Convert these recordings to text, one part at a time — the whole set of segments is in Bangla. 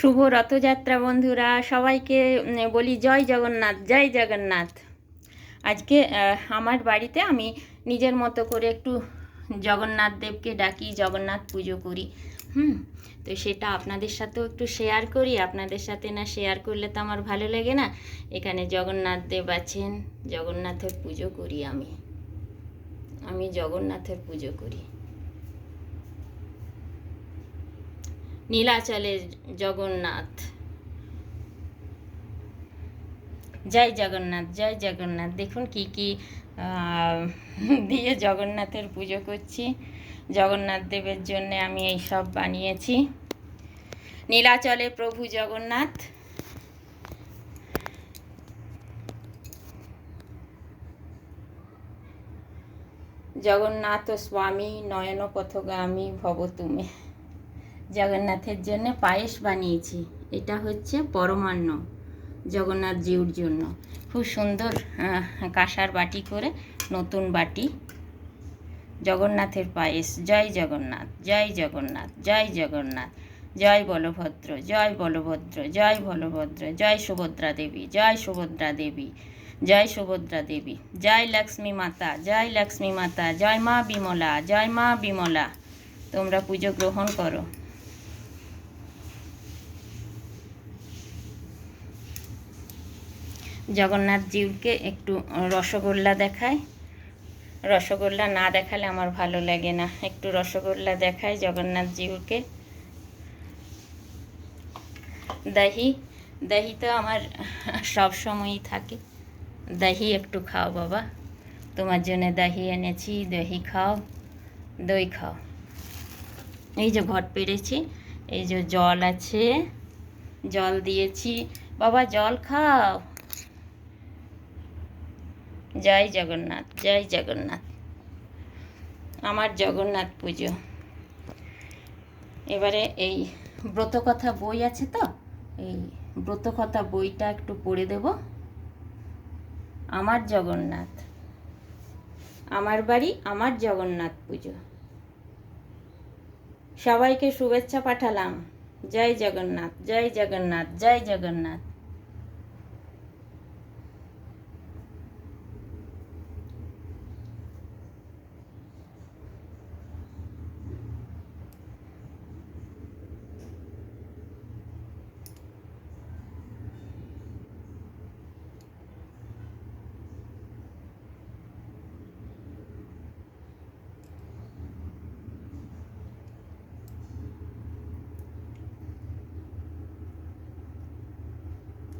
শুভ রথযাত্রা বন্ধুরা, সবাইকে বলি জয় জগন্নাথ জয় জগন্নাথ। আজকে আমার বাড়িতে আমি নিজের মতো করে একটু জগন্নাথ দেবকে ডাকি, জগন্নাথ পুজো করি, হুম? তো সেটা আপনাদের সাথেও একটু শেয়ার করি, আপনাদের সাথে না শেয়ার করলে তো আমার ভালো লাগে না। এখানে জগন্নাথ দেব আছেন, জগন্নাথের পুজো করি আমি। আমি জগন্নাথের পুজো করি। নীলাচলে জগন্নাথ। জয় জগন্নাথ জয় জগন্নাথ। দেখুন কি কি দিয়ে জগন্নাথের পুজো করছি। জগন্নাথ দেবের জন্য আমি এই সব বানিয়েছি। নীলাচলে প্রভু জগন্নাথ। জগন্নাথ স্বামী নয়ন পথগামী ভব তুমি। জগন্নাথের জন্য পায়েস বানিয়েছি। এটা হচ্ছে পরমান্ন জগন্নাথ জিউর জন্য। খুব সুন্দর কাঁসার বাটি করে নতুন বাটি। জগন্নাথের পায়েস, জয় জগন্নাথ জয় জগন্নাথ জয় জগন্নাথ, জয় বলভদ্র জয় বলভদ্র জয় বলভদ্র, জয় সুভদ্রা দেবী, জয় সুভদ্রা দেবী, জয় সুভদ্রা দেবী, জয় লক্ষ্মী মাতা, জয় লক্ষ্মী মাতা, জয় মা বিমলা, জয় মা বিমলা। তোমরা পুজো গ্রহণ করো। জগন্নাথ জিউকে একটু রসগোল্লা দেখায়। রসগোল্লা না দেখালে আমার ভালো লাগে না। একটু রসগোল্লা দেখায় জগন্নাথ জিউকে। দহি দহি তো আমার সব সময়ই থাকে। দহি একটু খাও বাবা। তোমার জন্য দহি এনেছি, দহি খাও, দই খাও। এই যে ঘট পেরেছি, এই যে জল আছে, জল দিয়েছি। বাবা জল খাও। জয় জগন্নাথ জয় জগন্নাথ। আমার জগন্নাথ পুজো। এবারে এই ব্রতকথা বই আছে তো? এই ব্রতকথা বইটা একটু পড়ে দেব। আমার জগন্নাথ। আমার বাড়ি, আমার জগন্নাথ পুজো। সবাইকে শুভেচ্ছা পাঠালাম। জয় জগন্নাথ জয় জগন্নাথ জয় জগন্নাথ।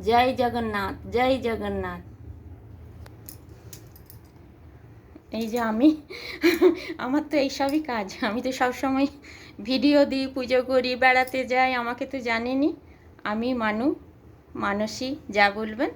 জয় জগন্নাথ জয় জগন্নাথ। এই যে আমি, আমার তো এইসবই কাজ। আমি তো সবসময় ভিডিও দিই, পুজো করি, বেড়াতে যাই, আমাকে তো জানেনি। আমি মানু মানসী যা বলবেন।